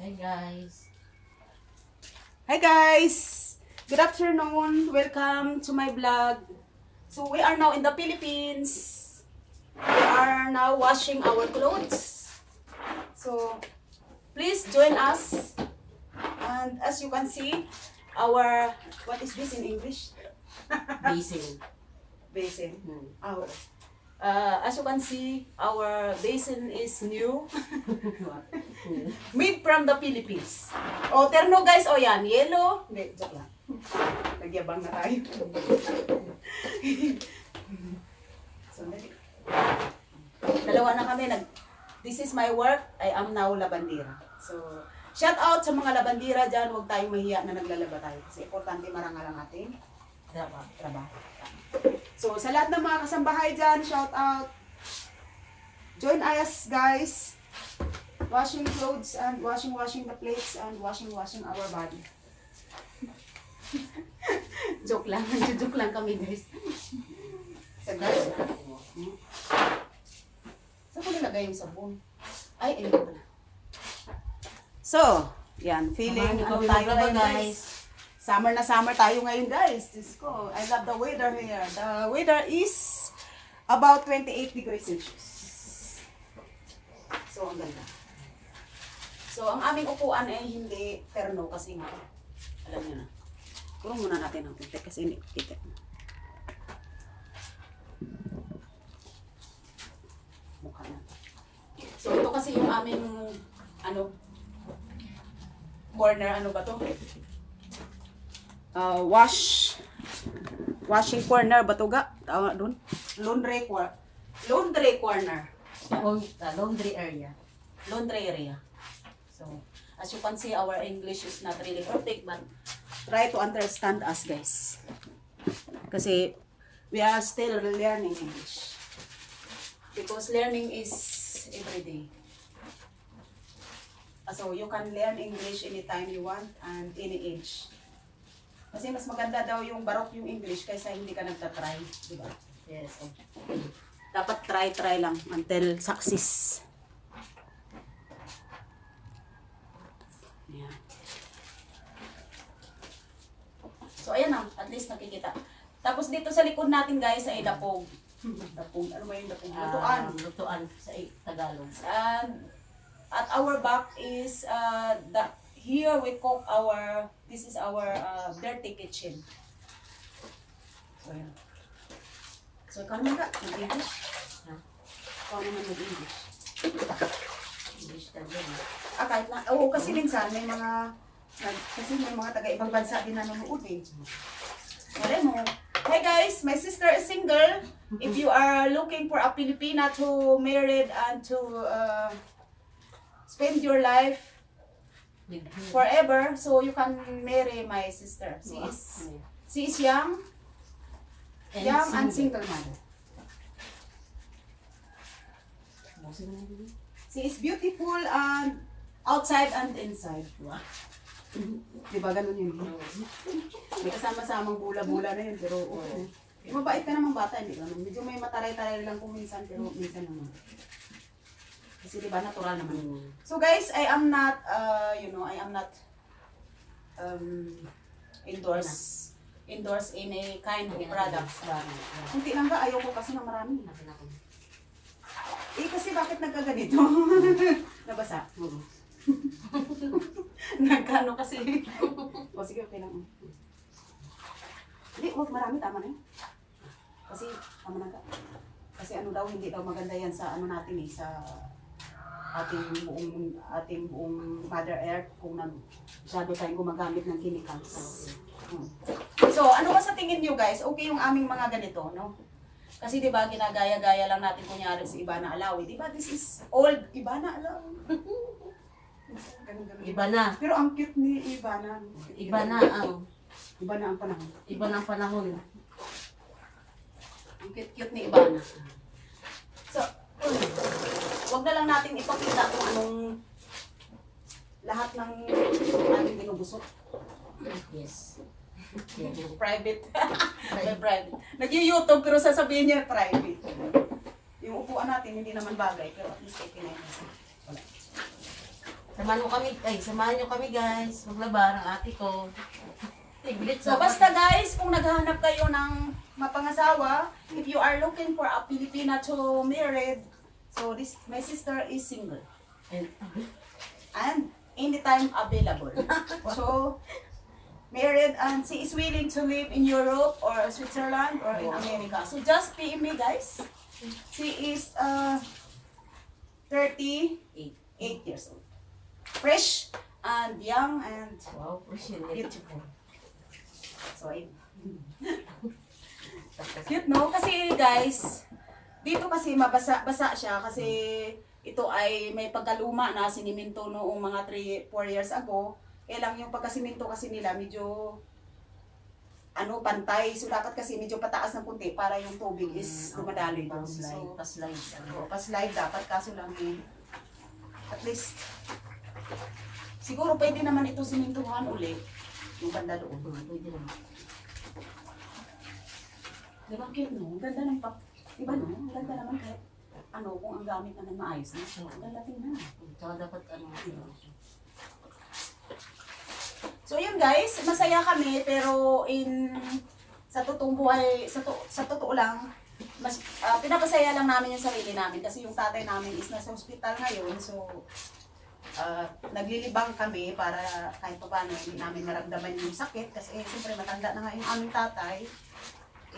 Hey guys. Hi guys! Good afternoon. Welcome to my vlog. So we are now in the Philippines. We are now washing our clothes. So please join us. And as you can see, our what is this in English? Basin. Basin. Hmm. Oh. Uh, as you can see, our basin is new. Made from the Philippines. O, terno guys, o yan, yellow. Hindi, joke lang. Nagyabang na tayo. so. Dalawa na kami. Nag, this is my work. I am now labandira. So, shout out sa mga labandira dyan. Huwag tayong mahiya na naglalaba tayo. Kasi importante marangal ang ating Diba? trabaho. So, sa lahat ng mga kasambahay dyan, shout out. Join us, guys. Washing clothes and washing, washing the plates and washing, washing our body. joke lang. joke lang kami, guys. Sa guys. Hmm? Saan ko nilagay yung sabon? Ay, ayun pala. So, yan. Feeling, ano tayo ngayon, guys. Summer na summer tayo ngayon, guys. Diyos ko. I love the weather here. The weather is about 28 degrees Celsius. So, ang ganda. So, ang aming upuan ay hindi terno kasi nga, alam niyo na. Kurong muna natin ang konti kasi hindi kita. Mukha na. So, ito kasi yung aming, ano, corner, ano ba to? Uh, wash washing corner ba to ga? Tawag doon? Laundry corner. Laundry corner. Uh, laundry area. Laundry area. So, as you can see, our English is not really perfect, but try to understand us, guys. Kasi we are still learning English. Because learning is every day. So, you can learn English anytime you want and any age. Kasi mas maganda daw yung barok yung English kaysa hindi ka nagtatry. Di ba? Yes. Dapat try-try lang until success. Ayan. So, ayan na. At least nakikita. Tapos dito sa likod natin guys ay dapog. Dapog. Ano ba yung dapog? Lutuan. Um, lutuan sa Tagalog. And at our back is uh, the here we cook our this is our uh, dirty kitchen. So yan. So ikaw naman ka, mag-English? Ha? Ikaw naman mag-English. English Tagalog. Ah, kahit na, oo, kasi minsan may mga, kasi may mga taga-ibang bansa din nanonood eh. Wala mo. Hi guys, my sister is single. If you are looking for a Filipina to married and to uh, spend your life? Forever, so you can marry my sister. She is she is young, And young and single mother. She is beautiful and outside and inside. Di ba ganun yun? May kasama-samang bula-bula na yun, pero oo. Mabait ka naman bata, hindi naman. Medyo may mataray-taray lang kung minsan, pero minsan naman. Kasi di ba, natural naman. Mm. So guys, I am not, uh, you know, I am not um, endorse endorse any kind of products. Kunti lang ba? Ayaw ko kasi ng marami. Eh, kasi bakit nagkaganito? Nabasa. Mm. Nagkano kasi. o sige, okay lang. Hindi, huwag marami. Tama na yun. Kasi, tama na ka. Kasi ano daw, hindi daw maganda yan sa ano natin eh, sa ating buong ating buong Mother Earth kung nag masyado tayong gumagamit ng chemicals. Hmm. So, ano ba sa tingin niyo guys? Okay yung aming mga ganito, no? Kasi 'di ba ginagaya-gaya lang natin kunyari sa iba na alawi. 'Di ba this is old Ibana alawi. Ganun, ganun. Iba na. Pero ang cute ni Ibana. Iba na ang Iba na ang panahon. iba ng panahon. Ang cute-cute ni Ibana. So, wag na lang natin ipakita kung anong lahat ng ating binubusot. Yes. Private. May private. Nag-YouTube pero sasabihin niya private. Yung upuan natin hindi naman bagay pero at least yun. Wala. Samahan mo kami, ay, samahan nyo kami guys. Maglaba ng ate ko. Tiglit So basta guys, kung naghahanap kayo ng mapangasawa, if you are looking for a Filipina to married, so this my sister is single And, and anytime available. So married and she is willing to live in Europe or Switzerland or in America. So just PM me guys. She is uh 38 eight. years old. Fresh and young and Wow, beautiful. So. Cute no? Kasi guys, dito kasi mabasa basa siya kasi ito ay may pagkaluma na siniminto noong mga 3 4 years ago. Kaya lang yung pagkasiminto kasi nila medyo ano pantay. So dapat kasi medyo pataas ng kunti para yung tubig is dumadaloy doon. So, paslide. Oo, pa-slide dapat kaso lang eh. At least siguro pwede naman ito simintuhan uli yung banda doon. Pwede naman. Di ba cute no? Ganda ng pa. Di ba no? Ang ganda naman kahit ano kung ang gamit naman maayos na. Ang ganda tingnan. Tsaka dapat ano, So yun guys, masaya kami pero in sa totoong buhay, sa, to, sa totoo lang, mas ah, pinapasaya lang namin yung sarili namin kasi yung tatay namin is nasa hospital ngayon so ah, naglilibang kami para kahit pa paano hindi namin naramdaman yung sakit kasi eh, siyempre matanda na nga yung aming tatay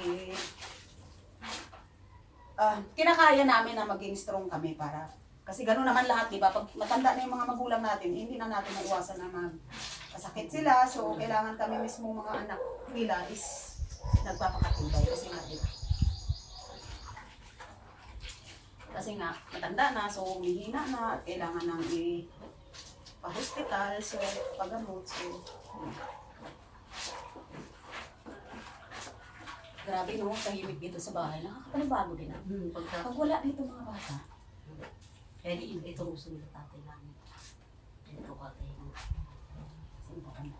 eh ah, kinakaya namin na maging strong kami para kasi gano'n naman lahat, di ba? Pag matanda na yung mga magulang natin, hindi na natin maiwasan na mag kasakit sila. So, kailangan kami mismo mga anak nila is nagpapakatibay kasi nga, di ba? Kasi nga, matanda na, so humihina na, at kailangan nang i pa-hospital, so pagamot, so yun. Grabe no, tahimik dito sa bahay. Nakakapanibago din ah. Hmm, pagka, Pag wala dito mga bata, kaya di, ito gusto nila tatay namin. Ito tatay mo. sino pa kami?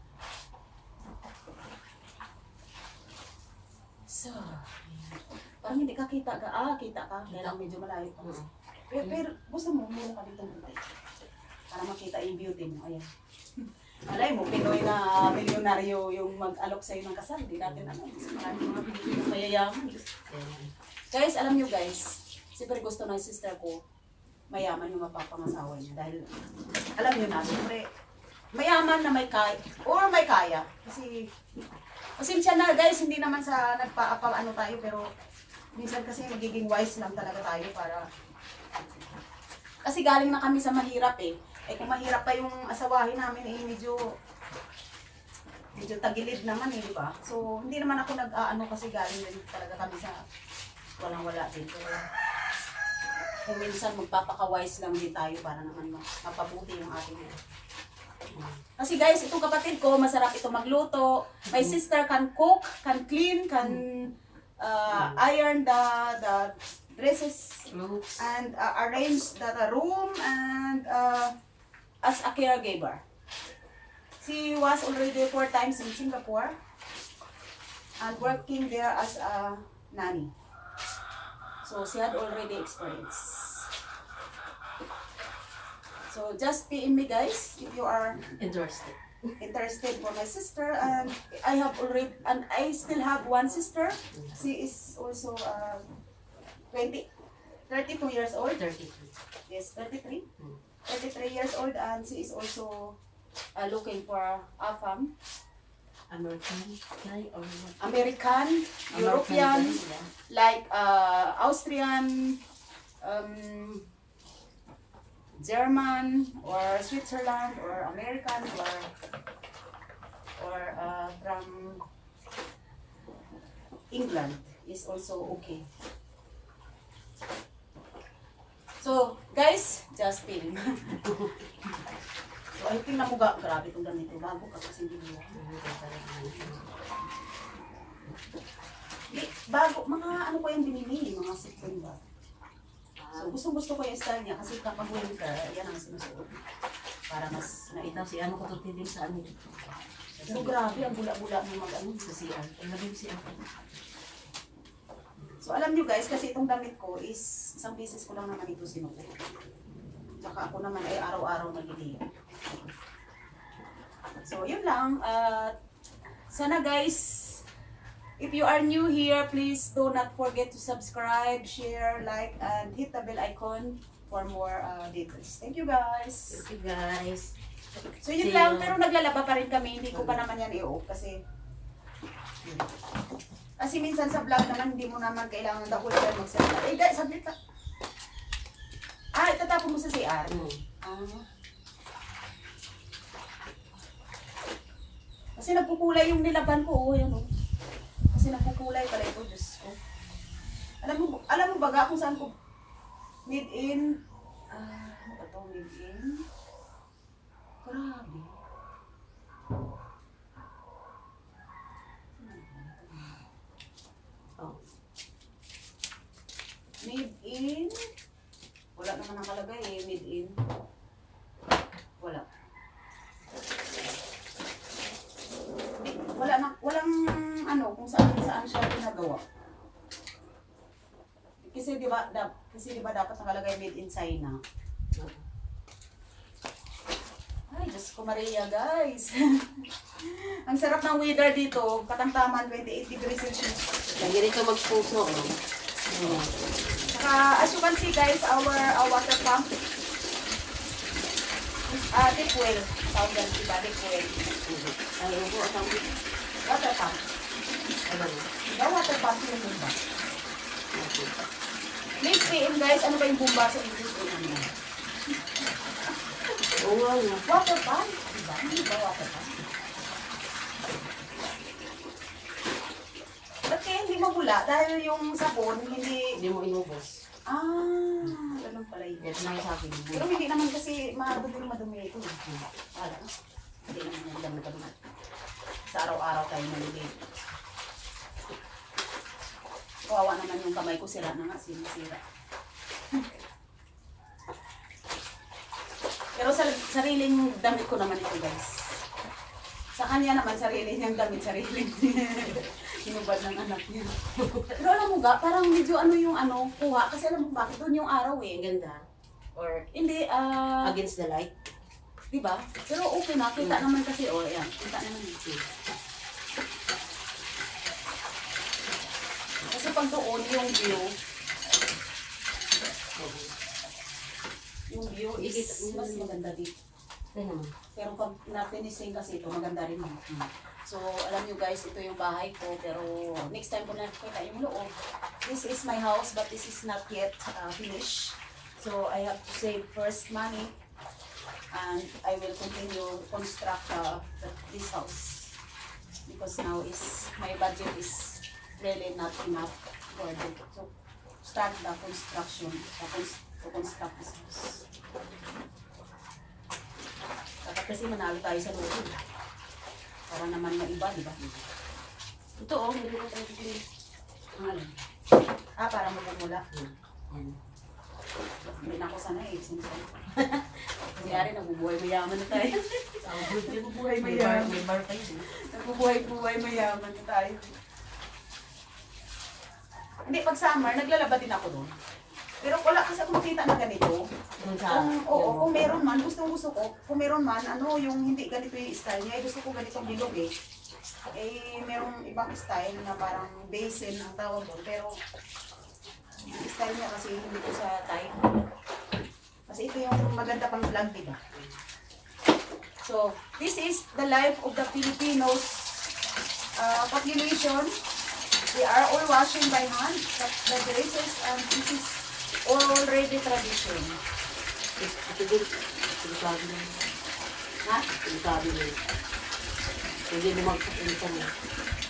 So, parang hindi ka kita ka. Ah, kita ka. Kaya lang medyo malayo pa. Hmm. Pero, pero gusto mo, muna ka dito buti. Para makita yung beauty mo. Ayan. Malay mo, Pinoy na milyonaryo yung mag-alok sa'yo ng kasal. Hindi natin alam. Kasi maraming mga Pilipino mayayaman. Guys, alam nyo guys, siyempre gusto ng sister ko, mayaman yung mapapangasawa niya. Dahil, alam nyo na, siyempre, mayaman na may kaya, or may kaya. Kasi, pasensya na guys, hindi naman sa nagpa-apal ano tayo, pero minsan kasi magiging wise lang talaga tayo para, kasi galing na kami sa mahirap eh. Eh kung mahirap pa yung asawahin namin, eh medyo, medyo tagilid naman eh, di ba? So, hindi naman ako nag-aano kasi galing din talaga kami sa walang wala din. Pero, kung minsan magpapaka-wise lang din tayo para naman ma- mapabuti yung ating kasi guys, itong kapatid ko, masarap ito magluto. My sister can cook, can clean, can uh, iron the the dresses and uh, arrange the, the room and uh, as a caregiver. She was already four times in Singapore and working there as a nanny. So she had already experience. So just PM me guys if you are Interested. interested for my sister and I have already and I still have one sister. She is also uh, 20 32 years old. 33. Yes, 33. Hmm. 33 years old and she is also uh, looking for a fam. American guy or what? American, American European, guy, yeah. like uh, Austrian, um, German, or Switzerland, or American, or or uh, from England is also okay. So, guys, just film. so, ay, tingnan mo ga, grabe itong ganito. Bago ka kasi hindi mo. Di, bago, mga ano ko yung binili, mga September. So, gusto gusto ko yung style niya kasi kapag winter, yan ang sinusuot. Para mas naitaw. si ano ko to din sa ano. So, grabe, ang bula-bula mo mag ano. Sa CR. Ang labi si ako. So, alam nyo guys, kasi itong damit ko is isang beses ko lang naman ito sinuot. Tsaka ako naman ay araw-araw nagliligo. So, yun lang. At sana guys, if you are new here, please do not forget to subscribe, share, like, and hit the bell icon for more uh, details. Thank you guys. Okay guys. So yun See lang, you. pero naglalaba pa rin kami. Hindi ko pa naman yan i-off kasi kasi minsan sa vlog naman, hindi mo naman kailangan the whole time magsalita. Eh guys, saglit lang. Ah, itatapon mo sa CR. Mm. Ah. Kasi nagkukulay yung nilaban ko, oh, yun oh. Kasi nagkukulay pala ito, Diyos ko. Alam mo, alam mo baga kung saan ko made in, ah, ano ba to, made in? Grabe. Oh. Made in, wala naman nakalagay eh, made in. Wala. Di- Wala na, walang ano, kung saan saan siya ginagawa. Kasi di ba, da, kasi di ba dapat nakalagay made in China. Ay, Diyos ko Maria, guys. Ang sarap ng weather dito, katamtaman 28 degrees Celsius. Lagi rin ito magpuso. Oh. Mm. Saka, as you can see guys, our, our water pump is uh, deep well. Tawag yan, diba? Deep well. Upo. Ang Water pump. ano? Diba water pump yung bumba? Okay. Please PM guys, ano ba yung bumba sa English? Ano? Oo nga. Water pump. Diba? Hindi ba water pump? Ba't kaya mabula? Dahil yung sabon, hindi... Hindi mo inubos. Ah, ganun pala yun. Ito na yung sa akin. Pero hindi naman kasi madumi madumi ito. Wala. Hindi naman yan dami kami. Sa araw-araw tayo nalilid. Kawawa naman yung kamay ko, sira na nga, sinisira. Pero sa sariling damit ko naman ito guys. Sa kanya naman, sarili niyang damit, sarili niya. Hinubad ng anak niya. Pero alam mo ga, parang medyo ano yung ano, kuha. Kasi alam mo bakit doon yung araw eh. Ang ganda. Or Hindi, ah, against the light. di ba? Pero okay na, kita naman kasi, oh, yan, kita naman. Mm. Kasi pag doon, yung view, yung view is mas maganda dito. Ay naman. Pero pag na-finishing kasi ito, maganda rin yun. So, alam nyo guys, ito yung bahay ko, pero next time ko na nakita yung loob. This is my house, but this is not yet uh, finished. So, I have to save first money, and I will continue construct uh, the- this house. Because now is, my budget is really not enough for the, to start the construction, to cons- to construct this house. Kasi manalo tayo sa loob. Para naman maiba, di ba? Ito oh, hindi ko tayo tigil. Ang alin? Ah, para magmumula. Yan. Hindi na ako sanay eh. Sinasabi. Kasi ari, nabubuhay mayaman na tayo. Nabubuhay mayaman. may bar kayo. eh. Nabubuhay-buhay mayaman na tayo. Hindi, pag summer, naglalaba din ako doon. Pero wala kasi ako makita na ganito. Doon sa... Kung, oo, kung meron man, gusto gusto ko, kung meron man, ano, yung hindi ganito yung style niya, eh, gusto ko ganitong bilog eh. Eh, merong ibang style na parang basin ang tawag doon, pero yung style niya kasi hindi ko sa type. Kasi ito yung maganda pang vlog, di ba? So, this is the life of the Filipinos uh, population. We are all washing by hand, but the dresses, and this is already tradition. Ito din. Delikado na. Ha? Delikado na. Hindi mo magpapilitan mo.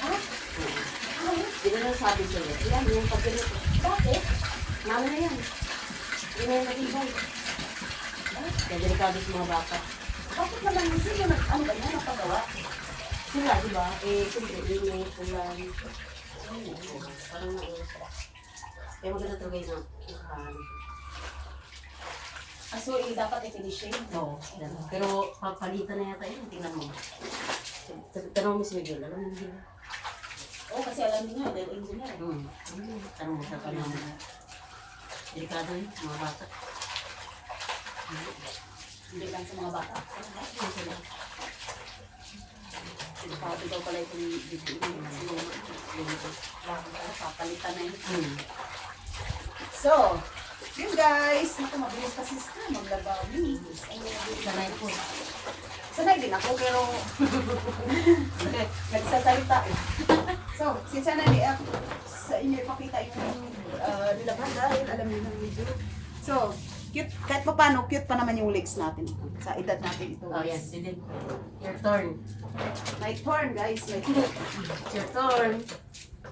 Ha? Oo. Ano? Di ba nang sabi sa'yo? Yan, yung pagganito. Bakit? Mama na yan. Hindi na yung sa bata. Bakit naman yung sino nag ano ba yan napagawa? Sila, di ba? Eh, siyempre, na Kaya maganda talaga yung nakahan. Ah, so eh, dapat i-finishing? Oo. Pero papalitan na yata yun. Tingnan mo. Tanong mo si Miguel. Alam mo Miguel? Oo, kasi alam niyo, dahil engineer. Hmm. Tanong mo sa tanong mo. Delikado yun, mga bata. Hindi lang sa mga bata. Pati daw pala itong video niya. Papalitan na yun. Hmm. So, yun guys. Naku, mabilis kasi sa maglabawi. Sanay po. Sanay din ako, pero nagsasalita eh. So, si sana ni ako sa inyo ipakita yung uh, nilaban dahil alam niyo ng video. So, cute, kahit pa paano, cute pa naman yung legs natin. Sa edad natin ito. Oh, yes. Sige. Your turn. My turn, guys. My turn. It's your turn.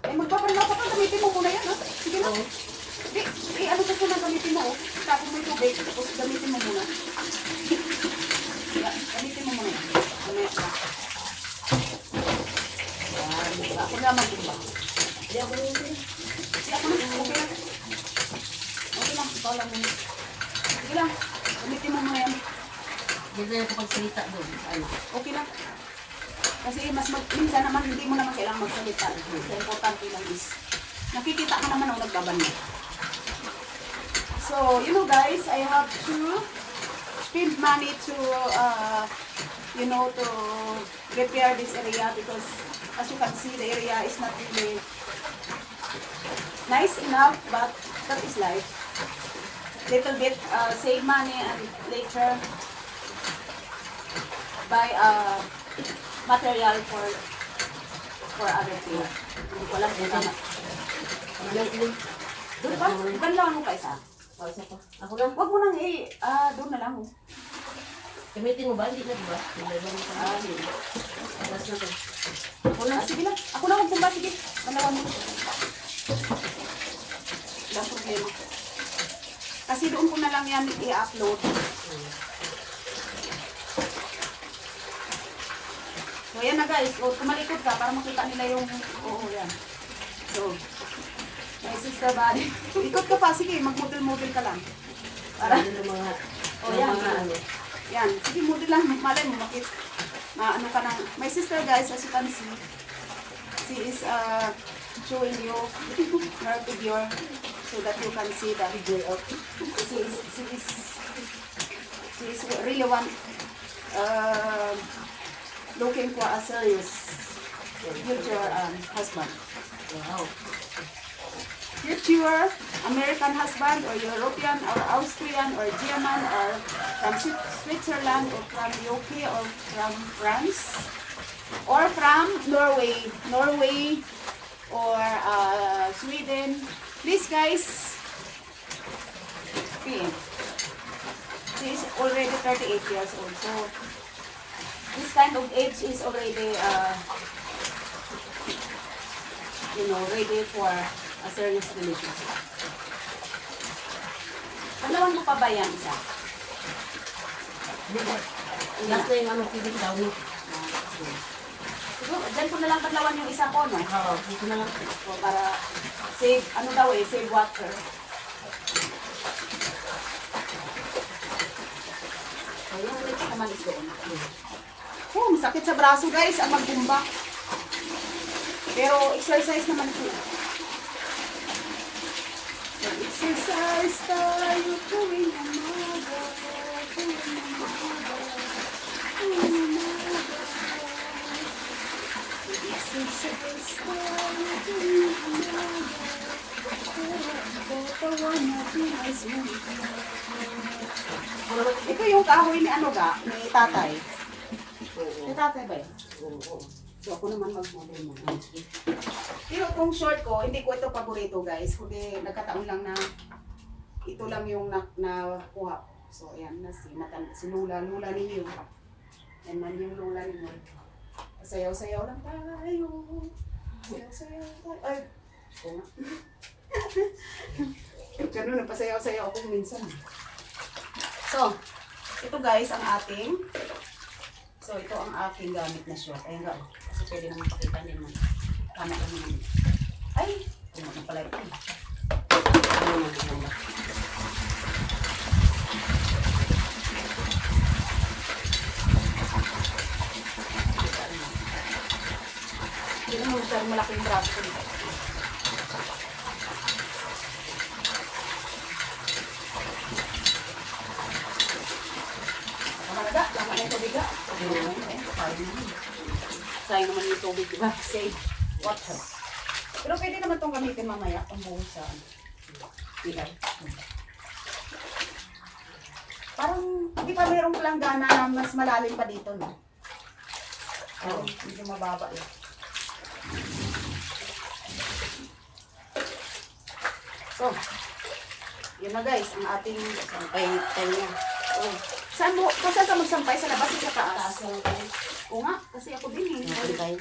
Eh, magpapalaw ka pa. Gamitin mo muna yan, ha? Sige na. Oh. Di, eh, ano ka muna gamitin mo, oh. Tapos yung tubig, tapos gamitin mo muna. Gamitin mo muna. Mamaya ka. Yan? Ako na mag-iba. Hindi ako yung Sige, ako na. Okay lang. Okay lang, ikaw lang muna. Sige lang. Gamitin mo muna yan. Dito na kapagsalita doon. sa Ano? Okay lang. Kasi mas mag, minsan naman hindi mo naman kailangan magsalita. Sa importante lang is, nakikita ka naman ang nagbaban mo. So, you know guys, I have to spend money to, uh, you know, to repair this area because as you can see, the area is not really nice enough, but that is life. Little bit, uh, save money and later buy uh, material for for other things. Hindi ko alam kung tama. Doon ba? Banlawan mo pa isa. Oh, isa pa. Ako lang. Huwag mo nang i... ah, doon na lang. oh. Gamitin mo ba? Hindi na, di ba? Hindi ba? Ah, hindi. Last na to. Ako na. Sige lang. Ako na huwag mong ba? Sige. Banlawan mo. Walang problema. Kasi doon ko na lang yan i-upload. So, yan na guys. O, tumalikod ka para makita nila yung... Oo, yan. So, sister body. Ikot ka pa. Sige, mag-model-model ka lang. Para, Ano mga... Oh, yan. mga ano. yan. Sige, model lang. Malay mo, makit. Ma, ano ka ng... My sister guys, as you can see, she is uh, showing you her figure so that you can see the figure of... She is... She is... She is really one... Uh, looking for a serious future um, husband. Wow. Future American husband or European or Austrian or German or from Switzerland or from UK or from France or from Norway, Norway or uh, Sweden. Please guys, PM. She is already 38 years old. So this kind of age is already uh, you know, ready for a serious relationship. Palawan mo pa ba yan isa? Last na yung ano, pibig daw. no? Siguro, dyan ko na lang palawan yung isa ko, no? Oo, dito na lang. So, para save, ano daw eh, save water. So, yung next naman is doon. Oh, masakit sa braso guys, ang magbumba. Pero exercise naman ito. So, exercise tayo tuwing umaga, tuwing umaga, tuwing umaga. Exercise tayo tuwing umaga, katawan natin ay sumigaw. Ito yung kahoy ni ano ga, ni tatay. Ni tatay ba yun? Oo. So ako naman mag-model mo. Pero itong short ko, hindi ko ito paborito guys. Kundi nagkataon lang na ito lang yung na, nakuha ko. So ayan na si, matan, si Lula, Lula ninyo. Yan man yung Lula ninyo. Sayaw-sayaw lang tayo. Sayaw-sayaw tayo. Ay, oo nga. Ganun, napasayaw-sayaw ako minsan. So, ito guys ang ating So, ito ang aking gamit na short. Ayun nga. Pwede naman pakita naman. Tama lang naman. Ay! Tuma na pala ito. Ano naman, ano ba? Hindi naman masyadong malaki yung braso ko dito. Oo, eh, sayang naman. Sayang naman yung tubig, di ba? Save water. Pero pwede naman itong gamitin mamaya pang buhos sa. Ilaw. Parang, di ba mayroong planggana na mas malalim pa dito, no? Oo. Medyo mababa eh. So, yun na guys, ang ating Sampay tayo. Oh. Saan mo, kung saan ka magsampay? Sa labas o sa taas? Taas. Oo nga, kasi ako din eh. Nakali tayo.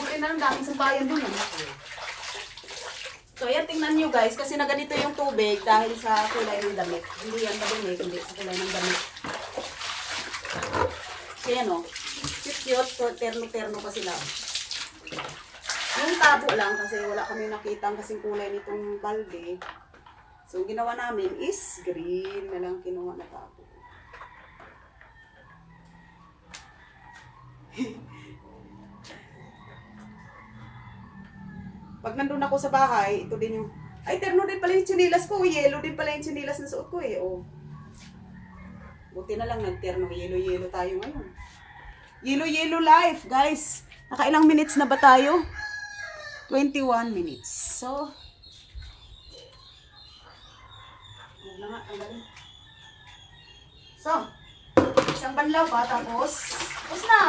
Buti na lang daming sampayan dun eh. So yan, tingnan nyo guys, kasi na ganito yung tubig dahil sa kulay ng damit. Hindi yan madumi, kundi sa kulay ng damit. Kaya no, cute-cute, so terno-terno pa sila. Yung tabo lang, kasi wala kami nakita kasing kulay nitong balde. So, ginawa namin is green na lang kinuha na tabo. Pag nandun ako sa bahay, ito din yung... Ay, terno din pala yung chinilas ko. Yellow din pala yung chinilas na suot ko eh. Oh. Buti na lang nagterno. Yellow-yellow tayo ngayon. Yellow-yellow life, guys. Nakailang minutes na ba tayo? 21 minutes. So, huwag na nga, tanggalin. So, isang banlaw pa, tapos, tapos na.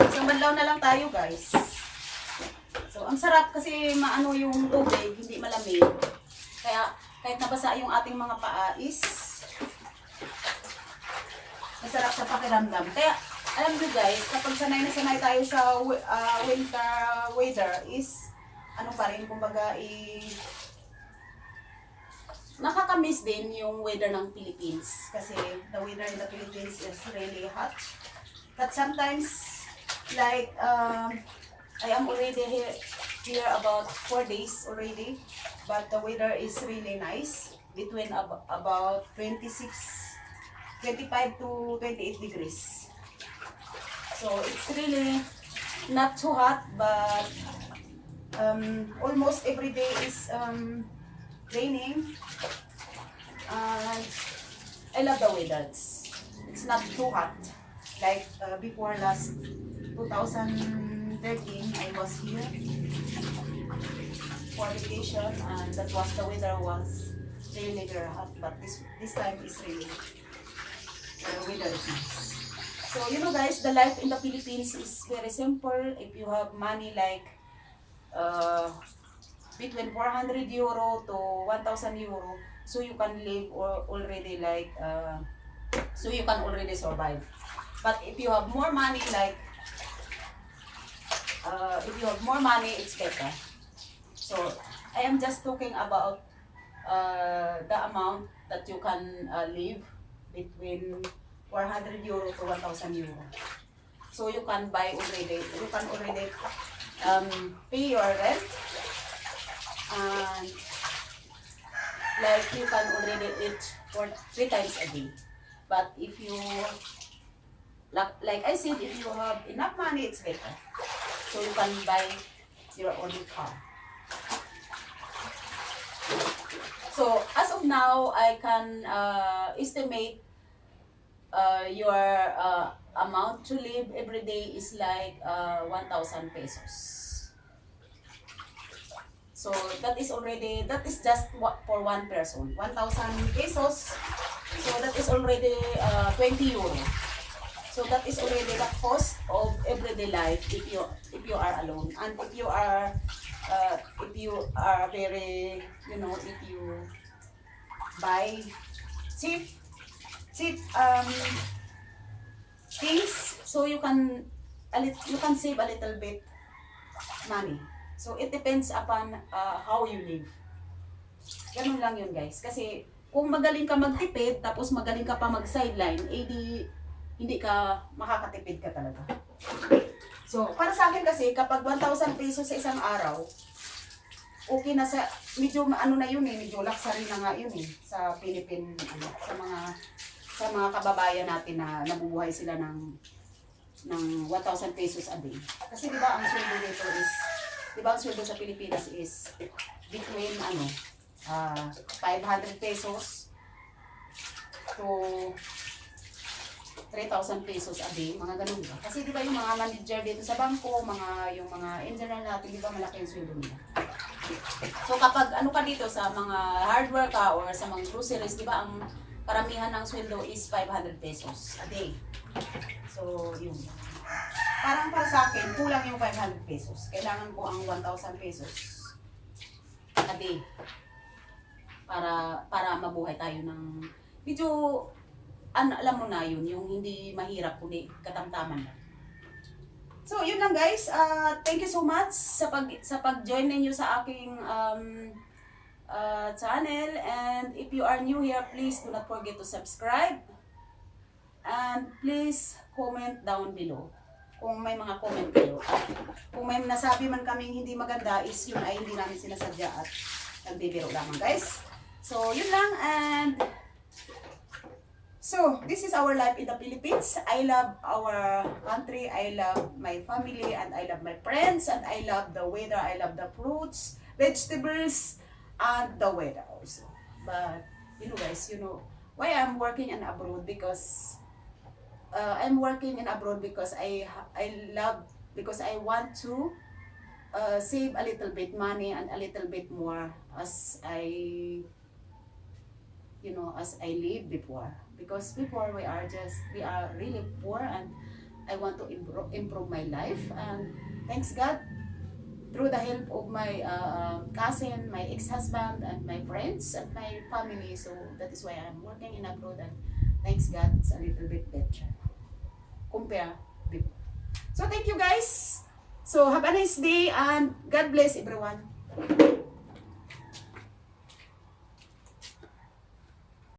Isang banlaw na lang tayo, guys. So, ang sarap kasi maano yung tubig, hindi malamig. Kaya, kahit nabasa yung ating mga paa is masarap sa pakiramdam. Kaya, alam nyo guys, kapag sanay na sanay tayo sa ah, winter weather is, ano pa rin, kumbaga, i nakakamiss din yung weather ng Philippines. Kasi the weather in the Philippines is really hot. But sometimes, like, um, I am already here, here about four days already. But the weather is really nice. Between ab- about 26, 25 to 28 degrees. So it's really not too hot, but um, almost every day is um, raining. And I love the weather. It's, it's not too hot. Like uh, before last 2013, I was here for vacation, and that was the weather was really very hot. But this this time is really the weather. So you know guys, the life in the Philippines is very simple. If you have money like uh, between 400 euro to 1,000 euro, so you can live or already like uh, so you can already survive. But if you have more money like uh, if you have more money, it's better. So I am just talking about uh, the amount that you can uh, live between 400 euro to 1,000 euro. So you can buy already, you can already um, pay your rent and like you can already eat for three times a day. But if you, like, like I said, if you have enough money, it's better. So you can buy your own car. So as of now, I can uh, estimate uh, your uh, amount to live every day is like uh, 1,000 pesos. So that is already, that is just what for one person. 1,000 pesos. So that is already uh, 20 euro. So that is already the cost of everyday life if you if you are alone and if you are uh, if you are very you know if you buy cheap cheap um things so you can you can save a little bit money. So it depends upon uh, how you live. Ganun lang yun guys. Kasi kung magaling ka magtipid tapos magaling ka pa mag-sideline, eh di hindi ka makakatipid ka talaga. So, para sa akin kasi, kapag 1,000 pesos sa isang araw, okay na sa, medyo ano na yun eh, medyo luxury na nga yun eh, sa Philippine, ano, sa mga, sa mga kababayan natin na nabubuhay sila ng, ng 1,000 pesos a day. Kasi di ba ang sweldo dito is, di ba ang sweldo sa Pilipinas is between ano, ah 500 pesos to 3,000 pesos a day, mga ganun ba? Kasi di ba yung mga manager dito sa bangko, mga yung mga in general natin, di ba malaki yung sweldo nila. So kapag ano ka dito sa mga hardware ka or sa mga groceries, di ba ang karamihan ng sweldo is 500 pesos a day. So yun. Parang para sa akin, kulang yung 500 pesos. Kailangan ko ang 1,000 pesos a day para para mabuhay tayo ng medyo ano, alam mo na yun, yung hindi mahirap kundi katamtaman lang. So, yun lang guys. Uh, thank you so much sa pag sa pag-join ninyo sa aking um, uh, channel. And if you are new here, please do not forget to subscribe. And please comment down below kung may mga comment kayo. Kung may nasabi man kaming hindi maganda, is yun ay hindi namin sinasadya at nagbibiro lamang guys. So, yun lang and So, this is our life in the Philippines. I love our country, I love my family, and I love my friends, and I love the weather, I love the fruits, vegetables, and the weather also. But, you know guys, you know, why I'm working in abroad because uh, I'm working in abroad because I I love because I want to uh, save a little bit money and a little bit more as I you know as I live before because before we are just we are really poor and I want to improve, improve my life and thanks God through the help of my uh, cousin, my ex-husband and my friends and my family so that is why I'm working in abroad and thanks God it's a little bit better compare before. So thank you guys. So have a nice day and God bless everyone.